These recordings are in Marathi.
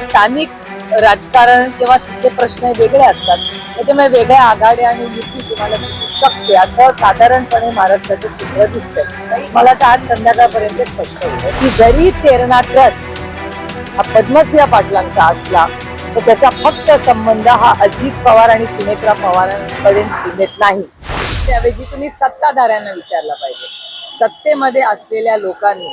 स्थानिक राजकारण किंवा तिचे प्रश्न वेगळे असतात. त्याच्यामुळे वेगळ्या आघाड्या आणि युती तुम्हाला दिसू शकते. असं साधारणपणे महाराष्ट्राचं चित्र दिसतंय. मला तर आज संध्याकाळपर्यंत स्पष्ट होतं की जरी तेरणात रस हा पद्मसिंह पाटलांचा असला तर त्याचा फक्त संबंध हा अजित पवार आणि सुनेत्रा पवारांकडे सीमेत नाही. त्याऐवजी तुम्ही सत्ताधाऱ्यांना विचारला पाहिजे. सत्तेमध्ये असलेल्या लोकांनी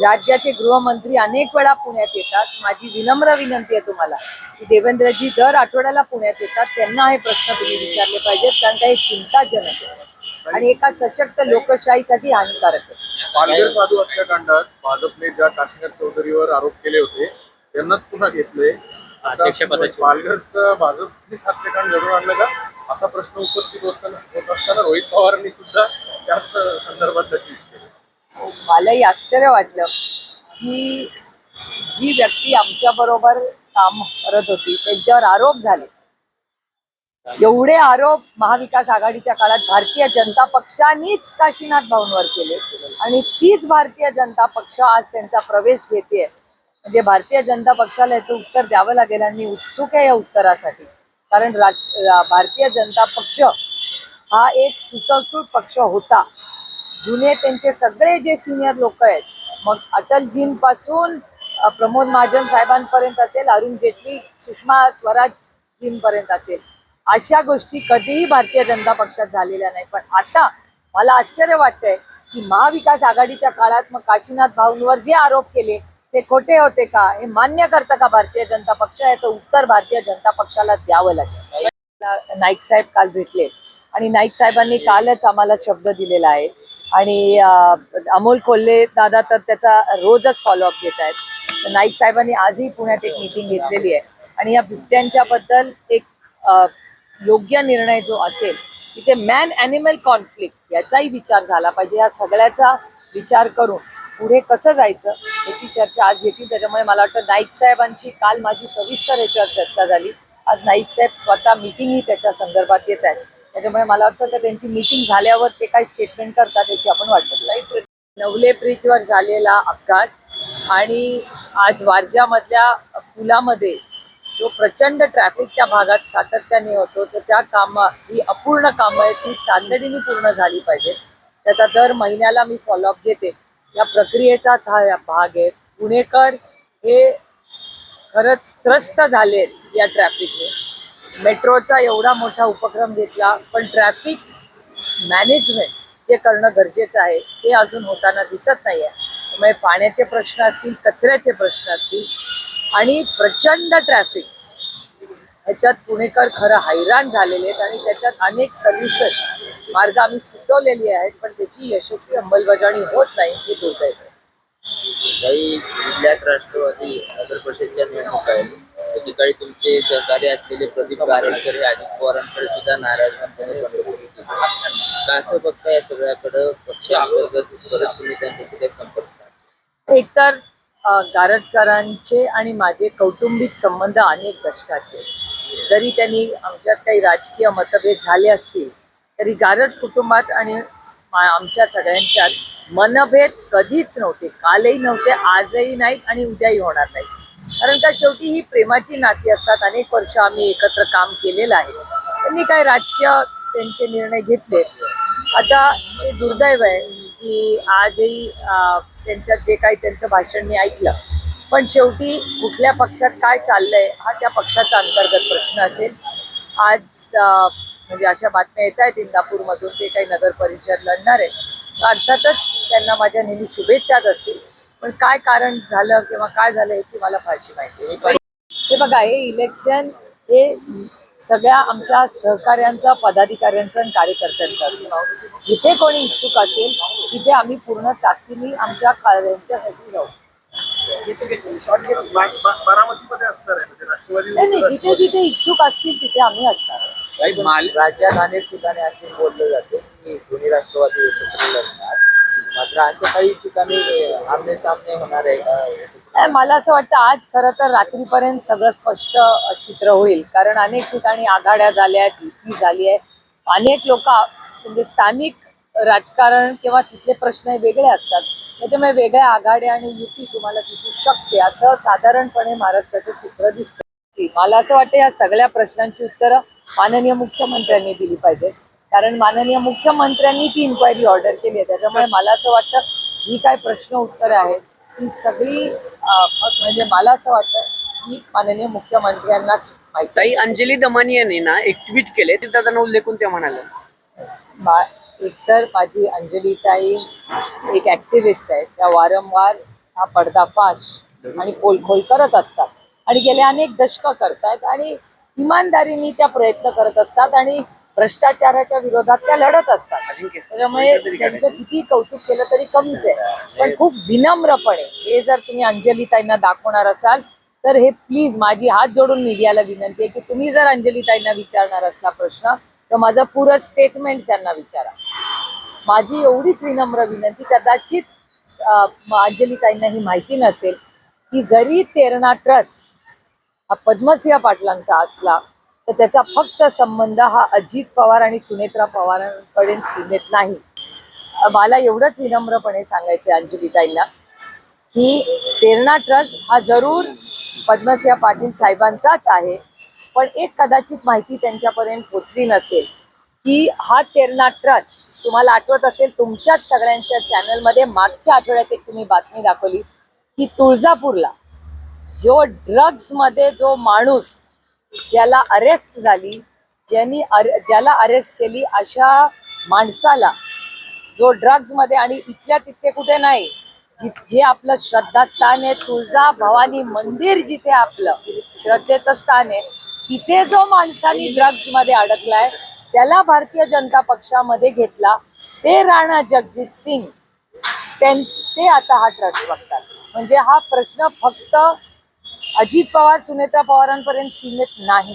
राज्याचे गृहमंत्री अनेक वेळा पुण्यात येतात. माझी विनम्र विनंती आहे तुम्हाला की देवेंद्रजी दर आठवड्याला पुण्यात येतात. त्यांना हे प्रश्न तुम्ही विचारले पाहिजेत कारण का हे चिंताजनक आहे. आणि एका सशक्त लोकशाहीसाठी हानिकारक आहे. पालघर साधू हत्याकांडात भाजपने ज्या काशीनाथ चौधरीवर आरोप केले होते त्यांनाच पुन्हा घेतले. अध्यक्षपदाची. पालघरचं भाजपनेच हत्याकांड घडून आणलं का? असा प्रश्न उपस्थित होत असताना रोहित पवारांनी सुद्धा त्याच संदर्भात ट्विट केलं मलाही आश्चर्य वाटलं की जी व्यक्ती आमच्या बरोबर काम करत होती त्यांच्यावर आरोप झाले. एवढे आरोप महाविकास आघाडीच्या काळात भारतीय जनता पक्षानेच काशीनाथ भाऊंवर केले आणि तीच भारतीय जनता पक्ष आज त्यांचा प्रवेश घेते म्हणजे भारतीय जनता पक्षाला याचं उत्तर द्यावं लागेल आणि मी उत्सुक आहे या उत्तरासाठी. कारण राज भारतीय जनता पक्ष हा एक सुसंस्कृत पक्ष होता. जुने त्यांचे सगळे जे सिनियर लोक आहेत मग अटलजींपासून प्रमोद महाजन साहेबांपर्यंत असेल अरुण जेटली सुषमा स्वराजजींपर्यंत असेल. अशा गोष्टी कधीही भारतीय जनता पक्षात झालेल्या नाही. पण आता मला आश्चर्य वाटतंय की महाविकास आघाडीच्या काळात मग काशीनाथ भाऊंवर जे आरोप केले ते खोटे होते का? हे मान्य करतं का भारतीय जनता पक्ष? याचं उत्तर भारतीय जनता पक्षाला द्यावं लागेल. नाईक साहेब काल भेटले. आणि नाईक साहेबांनी कालच आम्हाला शब्द दिलेला आहे. आणि अमोल कोल्हे दादा तर त्याचा रोजच फॉलोअप घेत आहेत. तर नाईक साहेबांनी आजही पुण्यात एक मीटिंग घेतलेली आहे. आणि या बिबट्यांच्या बद्दल एक योग्य निर्णय जो असेल तिथे मॅन ॲनिमल कॉन्फ्लिक्ट याचाही विचार झाला पाहिजे. या सगळ्याचा विचार करून पुढे कसं जायचं याची चर्चा आज घेतली. त्याच्यामुळे मला वाटतं नाईक साहेबांची काल माझी सविस्तर याच्यावर चर्चा झाली. आज नाईक साहेब स्वतः मीटिंगही त्याच्या संदर्भात येत आहेत. त्याच्यामुळे मला वाटतं त्यांची मीटिंग झाल्यावर ते काय स्टेटमेंट करतात याची आपण वाटत नाही नवले ब्रिजवर झालेला अपघात आणि आज वारजामधल्या पुलामध्ये जो प्रचंड ट्रॅफिक त्या भागात सातत्याने असो तर त्या कामा जी अपूर्ण कामं आहेत ती तातडीने पूर्ण झाली पाहिजे. त्याचा दर महिन्याला मी फॉलोअप घेते. या प्रक्रियेचाच हा भाग आहे. पुणेकर हे खरंच त्रस्त झाले या ट्रॅफिकने मेट्रोचा एवढा मोठा उपक्रम घेतला पण ट्रॅफिक मॅनेजमेंट जे करणं गरजेचं आहे ते अजून होताना दिसत नाही आहे त्यामुळे पाण्याचे प्रश्न असतील कचऱ्याचे प्रश्न असतील आणि प्रचंड ट्रॅफिक ह्याच्यात पुणेकर खरं हैराण झालेले आहेत आणि त्याच्यात अनेक सोल्युशन मार्ग आम्ही सुचवलेली आहेत पण त्याची यशस्वी अंमलबजावणी होत नाही हे दुर्दैव काही जिल्ह्यात राष्ट्रवादी नगर परिषदच्या निवडणूक आहेत. त्या ठिकाणी तुमचे सहकारी असलेले प्रदीप गारेकर हे अजित पवारांकडे सुद्धा नाराजपणे का असं बघता या सगळ्याकडं पक्ष अंतर्गत परत तुम्ही त्यांच्याशी काही संपर्क एकतर गारटकरांचे आणि माझे कौटुंबिक संबंध अनेक दशकाचे. जरी त्यांनी आमच्यात काही राजकीय मतभेद झाले असतील तरी गारट कुटुंबात आणि आमच्या सगळ्यांच्यात मनभेद कधीच नव्हते. कालही नव्हते आजही नाहीत आणि उद्याही होणार नाहीत. कारण का शेवटी ही प्रेमाची नाती असतात. अनेक वर्ष आम्ही एकत्र काम केलेलं आहे. त्यांनी काय राजकीय त्यांचे निर्णय घेतले. आता हे दुर्दैव आहे की आजही त्यांच्यात जे काही त्यांचं भाषण मी ऐकलं. पण शेवटी कुठल्या पक्षात काय चाललंय हा त्या पक्षाचा अंतर्गत प्रश्न असेल. आज म्हणजे अशा बातम्या येत आहेत. इंदापूरमधून ते काही नगर परिषद लढणार आहे अर्थातच त्यांना माझ्या नेहमी शुभेच्छाच असतील. पण काय कारण झालं किंवा काय झालं याची मला फारशी माहिती नाही. हे बघा हे इलेक्शन हे सगळ्या आमच्या सहकाऱ्यांचं पदाधिकाऱ्यांचं आणि कार्यकर्त्यांचं असतं. जिथे कोणी इच्छुक असेल तिथे आम्ही पूर्ण ताकदीने आमच्या कार्यांच्यासाठी जाऊ बारामतीमध्ये असणार आहे म्हणजे राष्ट्रवादी नाही नाही जिथे जिथे इच्छुक असतील तिथे आम्ही असणार राज्यात अनेक ठिकाणी असे बोललं जाते की दोन्ही राष्ट्रवादी एकत्र लढणार मात्र असं काही ठिकाणी आमने सामने होणार आहे का? मला असं वाटतं आज खरं तर रात्रीपर्यंत सगळं स्पष्ट चित्र होईल. कारण अनेक ठिकाणी आघाड्या झाल्या आहेत युती झाली आहे. अनेक लोक म्हणजे स्थानिक राजकारण किंवा तिचे प्रश्न हे वेगळे असतात. त्याच्यामुळे वेगळ्या आघाड्या आणि युती तुम्हाला दिसू शकते. असं साधारणपणे महाराष्ट्राचं चित्र दिसतं. मला असं वाटतं या सगळ्या प्रश्नांची उत्तरं माननीय मुख्यमंत्र्यांनी दिली पाहिजे कारण माननीय मुख्यमंत्र्यांनी ती इन्क्वायरी ऑर्डर केली आहे. त्याच्यामुळे मला असं वाटतं जी काय प्रश्न उत्तरं आहेत ती सगळी म्हणजे मला असं वाटतं की माननीय मुख्यमंत्र्यांनाच ताई अंजली दमानी यांनी ना एक ट्विट केले. ते दादांना उल्लेखून त्या म्हणाल्या. एकतर माझी अंजलीताई एक ऍक्टिव्हिस्ट आहे. त्या वारंवार हा पर्दाफाश आणि पोलखोल करत असतात. आणि गेले अनेक दशकं करतायत आणि इमानदारीने त्या प्रयत्न करत असतात आणि भ्रष्टाचाराच्या विरोधात त्या लढत असतात. त्याच्यामुळे त्यांचं किती कौतुक केलं तरी कमीच आहे. पण खूप विनम्रपणे हे जर तुम्ही अंजलीताईंना दाखवणार असाल तर हे प्लीज माझी हात जोडून मीडियाला विनंती आहे की तुम्ही जर अंजलीताईंना विचारणार असला प्रश्न तर माझं पुरं स्टेटमेंट त्यांना विचारा. माझी एवढीच विनम्र विनंती कदाचित अंजलीताईंना ही माहिती नसेल की जरी तेरणा ट्रस्ट हा पद्मसिंह पाटलांचा असला तर त्याचा फक्त संबंध हा अजित पवार आणि सुनेत्रा पवारांकडे सीमित नाही. मला एवढंच विनम्रपणे सांगायचं अंजलीताईंना की तेरणा ट्रस्ट हा जरूर पद्मसिंह पाटील साहेबांचाच आहे पण एक कदाचित माहिती त्यांच्यापर्यंत पोचली नसेल की हा तेरणा ट्रस्ट तुम्हाला आठवत असेल तुमच्याच सगळ्यांच्या चॅनलमध्ये मागच्या आठवड्यात एक तुम्ही बातमी दाखवली की तुळजापूरला जो ड्रग्समध्ये जो माणूस ज्याला अरेस्ट झाली ज्यांनी अरे ज्याला अरेस्ट केली अशा माणसाला जो ड्रग्जमध्ये आणि इथल्या तिथे कुठे नाही जि- जे आपलं श्रद्धास्थान आहे तुळजा भवानी मंदिर जिथे आपलं श्रद्धेचं स्थान आहे तिथे जो माणसानी ड्रग्जमध्ये अडकलाय त्याला भारतीय जनता पक्षामध्ये घेतला ते राणा जगजित सिंग. त्यां- ते आता हा ट्रस्ट बघतात. म्हणजे हा प्रश्न फक्त अजित पवार सुनेत्रा पवारांपर्यंत सीमित नाही.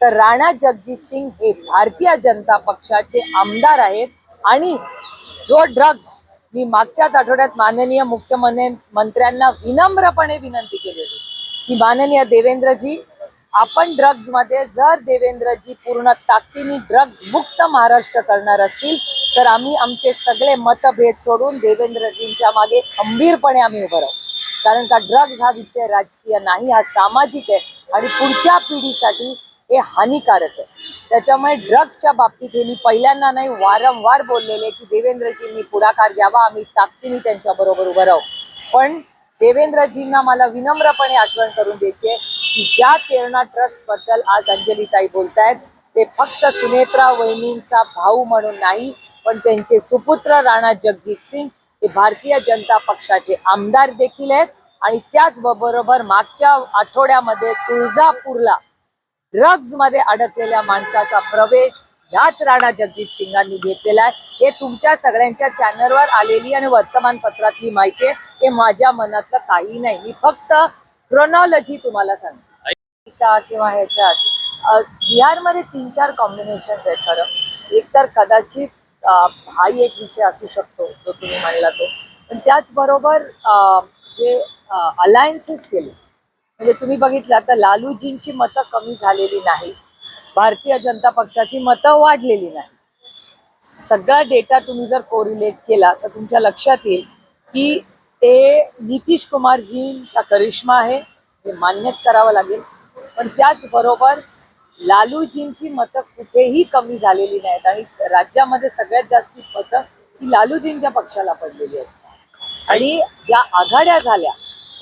तर राणा जगजित सिंग हे भारतीय जनता पक्षाचे आमदार आहेत आणि जो ड्रग्ज मी मागच्याच आठवड्यात माननीय मुख्यमंत्री मंत्र्यांना विनम्रपणे विनंती केली होती की माननीय देवेंद्रजी आपण ड्रग्जमध्ये जर देवेंद्रजी पूर्ण ताकदीने ड्रग्ज मुक्त महाराष्ट्र करणार असतील तर आम्ही आमचे सगळे मतभेद सोडून देवेंद्रजींच्या मागे खंबीरपणे आम्ही उभं राहू. कारण का ड्रग्ज हा विषय राजकीय नाही हा सामाजिक आहे आणि पुढच्या पिढीसाठी हे हानिकारक आहे. त्याच्यामुळे ड्रग्सच्या बाबतीत हे मी पहिल्यांदा नाही वारंवार बोललेले की देवेंद्रजींनी पुढाकार घ्यावा आम्ही ताकदीने त्यांच्याबरोबर उभं राहू. पण देवेंद्रजींना मला विनम्रपणे आठवण करून द्यायची आहे की ज्या तेरणा ट्रस्टबद्दल आज अंजलीताई बोलतायत ते फक्त सुनेत्रा वहिनींचा भाऊ म्हणून नाही पण त्यांचे सुपुत्र राणा जगजित सिंग हे भारतीय जनता पक्षाचे आमदार देखील आहेत. आणि त्याचबरोबर मागच्या आठवड्यामध्ये तुळजापूरला ड्रग्जमध्ये अडकलेल्या माणसाचा प्रवेश ह्याच राणा जगजित सिंगांनी घेतलेला आहे. हे तुमच्या सगळ्यांच्या चॅनलवर आलेली आणि वर्तमानपत्रातली माहिती आहे. हे माझ्या मनातलं काही नाही. मी फक्त क्रोनॉलॉजी तुम्हाला सांगते. किंवा ह्याच्यात बिहारमध्ये तीन चार कॉम्बिनेशन आहेत खरं. एक तर कदाचित हाही एक विषय असू शकतो जो तुम्ही म्हणला तो. पण त्याचबरोबर जे अलायन्सेस केले. म्हणजे तुम्ही बघितलं तर लालूजींची मतं कमी झालेली नाही. भारतीय जनता पक्षाची मतं वाढलेली नाही. सगळा डेटा तुम्ही जर कोरिलेट केला तर तुमच्या लक्षात येईल की ते नितीश कुमारजींचा करिश्मा आहे हे मान्यच करावं लागेल. पण त्याचबरोबर लालूजींची मतं कुठेही कमी झालेली नाहीत आणि राज्यामध्ये सगळ्यात जास्त मतं ही लालूजींच्या पक्षाला पडलेली आहेत. आणि ज्या आघाड्या झाल्या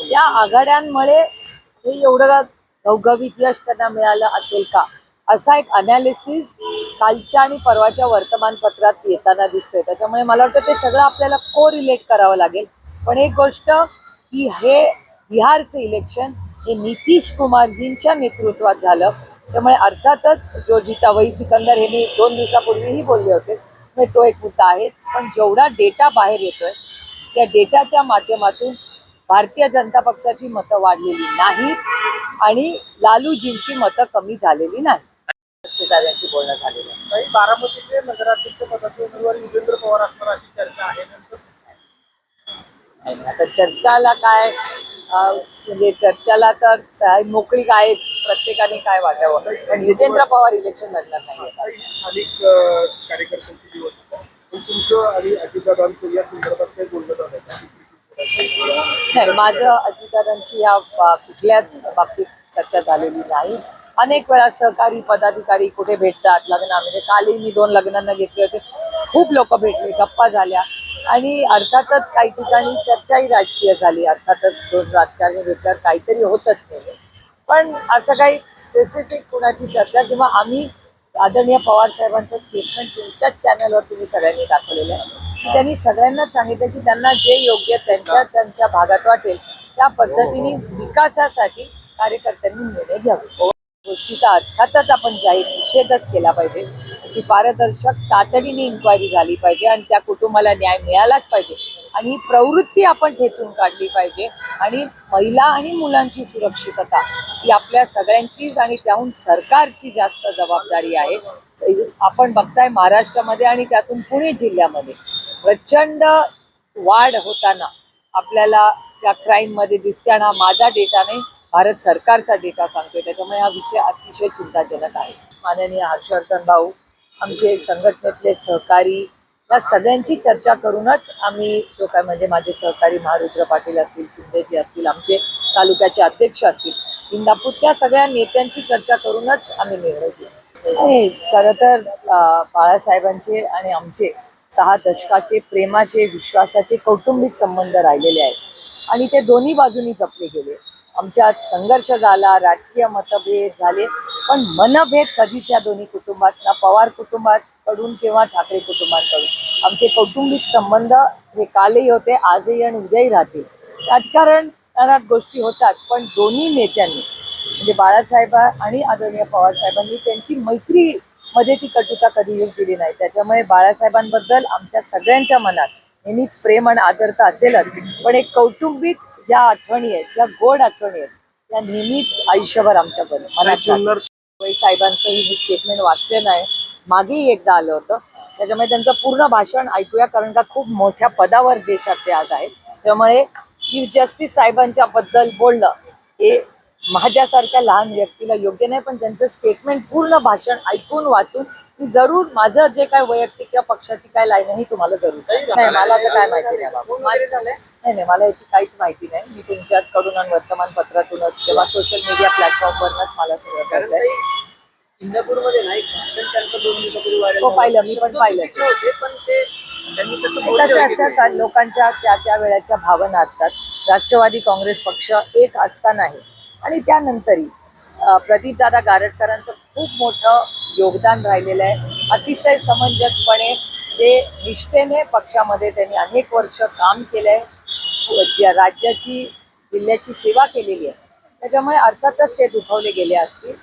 या आघाड्यांमुळे हे एवढं घवघवीत यश त्यांना मिळालं असेल का? असा एक अनालिसिस कालच्या आणि परवाच्या वर्तमानपत्रात येताना दिसतोय. त्याच्यामुळे मला वाटतं ते सगळं आपल्याला को रिलेट करावं लागेल. पण एक गोष्ट की हे बिहारचं इलेक्शन हे नितीश कुमारजींच्या नेतृत्वात झालं. त्यामुळे अर्थातच जो जिताबाई सिकंदर हे मी दोन दिवसापूर्वीही बोलले होते. म्हणजे तो एक मुद्दा आहेच. पण जेवढा डेटा बाहेर येतोय त्या डेटाच्या माध्यमातून भारतीय जनता पक्षाची मतं वाढलेली नाहीत आणि लालूजींची मतं कमी झालेली नाही सगळ्यांची बोलणं झालेलं आहे. काही बारामतीचे नगराध्यक्ष पदाचे उमेदवार युगेंद्र पवार असणार अशी चर्चा आहे आता चर्चाला काय म्हणजे चर्चाला तर मोकळी आहेच प्रत्येकाने काय वाटावं? पण युगेंद्र पवार इलेक्शन लढणार नाही आता ही स्थानिक कार्यकर्त्यांची निवडणूक तुमचं आणि अजितदादांचं या संदर्भात काही बोलणं? नाही माझं अजितदादांशी या कुठल्याच बाबतीत चर्चा झालेली नाही. अनेक वेळा सहकारी पदाधिकारी कुठे भेटतात लग्ना म्हणजे कालही मी दोन लग्नांना घेतले होते. खूप लोक भेटले गप्पा झाल्या. आणि अर्थातच काही ठिकाणी चर्चाही राजकीय झाली. अर्थातच दोन राजकारणी भेटल्यावर काहीतरी होतच नाही पण असं काही स्पेसिफिक कुणाची चर्चा किंवा आम्ही आदरणीय पवार साहेबांचं स्टेटमेंट तुमच्याच चॅनलवर तुम्ही सगळ्यांनी दाखवलेलं आहे. त्यांनी सगळ्यांना सांगितलं की त्यांना जे योग्य त्यांच्या त्यांच्या भागात वाटेल त्या पद्धतीने विकासासाठी कार्यकर्त्यांनी निर्णय घ्यावे. गोष्टीचा अर्थातच आपण जाहीर निषेधच केला पाहिजे. त्याची पारदर्शक तातडीने इन्क्वायरी झाली पाहिजे आणि त्या कुटुंबाला न्याय मिळालाच पाहिजे आणि ही प्रवृत्ती आपण ठेचून काढली पाहिजे आणि महिला आणि मुलांची सुरक्षितता ही आपल्या सगळ्यांचीच आणि त्याहून सरकारची जास्त जबाबदारी आहे. आपण बघताय महाराष्ट्रामध्ये आणि त्यातून पुणे जिल्ह्यामध्ये प्रचंड वाढ होताना आपल्याला त्या क्राईममध्ये दिसते आणि हा माझा डेटा नाही भारत सरकारचा डेटा सांगतोय. त्याच्यामुळे हा विषय अतिशय चिंताजनक आहे. माननीय हर्षवर्धन भाऊ आमचे संघटनेतले सहकारी या सगळ्यांची चर्चा करूनच आम्ही जो काय म्हणजे माझे सहकारी महारुद्र पाटील असतील शिंदेजी असतील आमचे तालुक्याचे अध्यक्ष असतील इंदापूरच्या सगळ्या नेत्यांची चर्चा करूनच आम्ही निर्णय घेऊ खरं तर बाळासाहेबांचे आणि आमचे सहा दशकाचे प्रेमाचे विश्वासाचे कौटुंबिक संबंध राहिलेले आहेत. आणि ते दोन्ही बाजूनी जपले गेले. आमच्यात संघर्ष झाला राजकीय मतभेद झाले पण मनभेद कधीच या दोन्ही कुटुंबात ना पवार कुटुंबाकडून किंवा ठाकरे कुटुंबाकडून. आमचे कौटुंबिक संबंध हे कालही होते आजही आणि उद्याही राहतील. राजकारण करण्यात गोष्टी होतात पण दोन्ही नेत्यांनी म्हणजे बाळासाहेब आणि आदरणीय पवारसाहेबांनी त्यांची मैत्री मध्ये ती कटुता कधी येऊ दिली नाही. त्याच्यामुळे बाळासाहेबांबद्दल आमच्या सगळ्यांच्या मनात नेहमीच प्रेम आणि आदरता असेलच. पण एक कौटुंबिक ज्या आठवणी आहेत ज्या गोड आठवणी आहेत त्या नेहमीच आयुष्यभर आमच्या बरं मनात राहतात. वै साहेबांचं ही स्टेटमेंट वाचले नाही. मागेही एकदा आलं होतं. त्याच्यामुळे त्यांचं पूर्ण भाषण ऐकूया कारण का खूप मोठ्या पदावर देशात ते आज आहेत. त्यामुळे चीफ जस्टिस साहेबांच्या बद्दल बोलणं हे माझ्यासारख्या लहान व्यक्तीला योग्य नाही पण त्यांचं स्टेटमेंट पूर्ण भाषण ऐकून वाचून मी जरूर माझं जे काय वैयक्तिक किंवा पक्षाची काय लाईन आहे ही तुम्हाला जरूर. नाही मला तर काय माहिती नाही बाबा. नाही नाही मला याची काहीच माहिती नाही. मी तुमच्याकडून आणि वर्तमानपत्रातूनच किंवा सोशल मीडिया प्लॅटफॉर्मवरनच मला सगळं इंदापूरमध्ये भाषण त्यांचं दोन दिवसापूर्वी व्हायरल हो, पाहिलं, मी पण पाहिलं. पण ते तसं लोकांच्या त्या त्या वेळेच्या भावना असतात. राष्ट्रवादी काँग्रेस पक्ष एक असतानाही आणि त्यानंतरही प्रदीपदादा गारटकरांचं खूप मोठं योगदान राहिलेलं आहे. अतिशय समंजसपणे ते निष्ठेने पक्षामध्ये त्यांनी अनेक वर्ष काम केलं आहे ज्या राज्याची जिल्ह्याची सेवा केलेली आहे. त्याच्यामुळे अर्थातच ते दुखवले गेले असतील.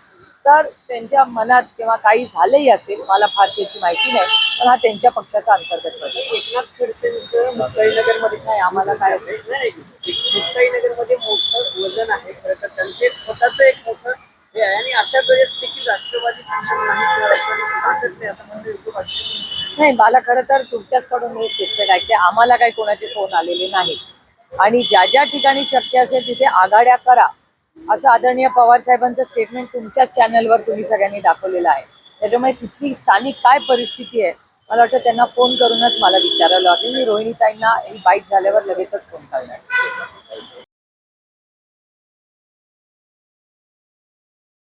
तर त्यांच्या मनात किंवा काही झालंही असेल मला फार त्याची माहिती नाही पण हा त्यांच्या पक्षाचा अंतर्गत प्रश्न एकनाथ खडसेंचं मुक्ताईनगरमध्ये नाही आम्हाला काय मुक्ताईनगरमध्ये मोठं वजन आहे खरं तर त्यांचे स्वतःच एक मोठं हे आहे आणि अशा वेळेस देखील राष्ट्रवादी सक्षम नाही किंवा राष्ट्रवादीची ताकद नाही असं म्हणणं योग्य वाटतं नाही मला खरं तर तुमच्याचकडून हे स्टेटमेंट ऐकते आम्हाला काही कोणाचे फोन आलेले नाही आणि ज्या ज्या ठिकाणी शक्य असेल तिथे आघाड्या करा. असं आदरणीय पवार साहेबांचं स्टेटमेंट तुमच्याच चॅनलवर तुम्ही सगळ्यांनी दाखवलेलं आहे. त्याच्यामुळे तिथली स्थानिक काय परिस्थिती आहे मला वाटतं त्यांना फोन करूनच मला विचारावं लागेल. मी रोहिणीताईंना ही बाईट झाल्यावर लगेचच फोन करणार.